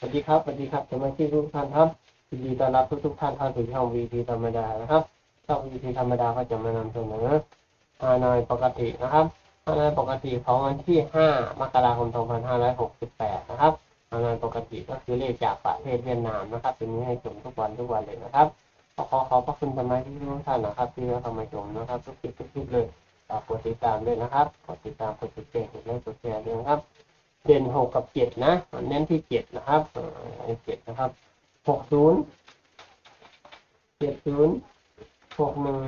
วัสดีครับสวัสดีครับสมาชิกทุกท่านครับยินดีต้อนรับทุกทุกท่านเข้าสู่ช่องวีทีธรรมดานะครับช่องวีทีธรรมดาก็จะมานำเสนอฮานอยปกตินะครับฮานอยปกติของวันที่ 5 มกราคม 2568 นะครับฮานอยปกติก็คือเลขจากประเทศเวียดนามนะครับเป็นนี้ให้ชมทุกวันทุกวันเลยนะครับขอขอขอบพระคุณสมาชิกทุกท่านนะครับ ที่เข้ามาชมนะครับ ทุกคลิปทุกคลิปเลยฝากกดติดตามด้วยนะครับกดติดตามกดติดแจ้งกดไลค์กดแชร์ด้วยนะครับ เด่นหกกับเจ็ดนะ เน้นที่เจ็ดนะครับเจ็ดนะครับหกศูนย์เจ็ดศูนย์หกหนึ่ง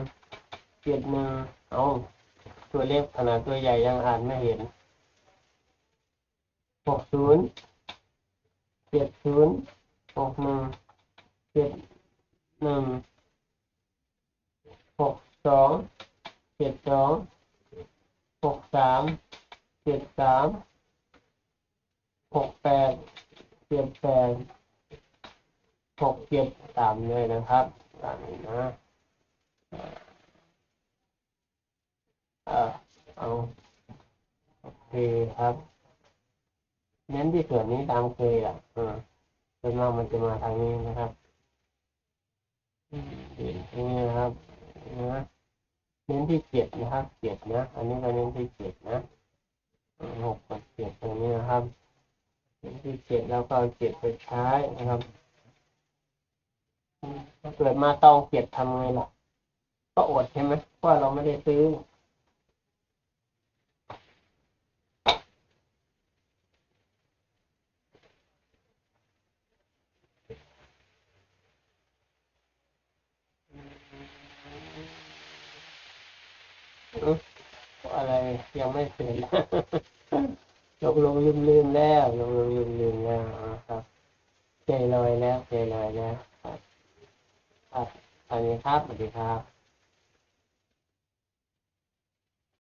เจ็ดหนึ่งเอาตัวเลขขนาดตัวใหญ่ยังอ่านไม่เห็นหกศูนย์เจ็ดศูนย์หกหนึ่งเจ็ดหนึ่งหกสองเจ็ดสองหกสามเจ็ดสาม หกแปดเจ็ดแปดหกเจ็ดตามเลยนะครับตามนี้นะเออเอาโอเคครับ เน้นที่ส่วนนี้ตามเคยอะเออเป็นมามันจะมาทางนี้นะครับเห็นที่นี่นะครับนะเน้นที่เจ็ดนะครับเจ็ดนะ อันนี้ก็เน้นที่เจ็ดนะหกกับเจ็ดนะครับ ที่เจ็ดแล้วก็เอาเจ็ดไปใช้นะครับ ถ้าเกิดมาต้องเจ็ดทำไงล่ะ ก็อดใช่ไหมเพราะเราไม่ได้ซื้ออืมอะไรยังไม่เสร็จ ลงลงลืมลืมแล้วลงลงลืมลืมแล้วนะครับใจลอยแล้วใจลอยแล้วครับครับสวัสดีครับสวัสดีครับ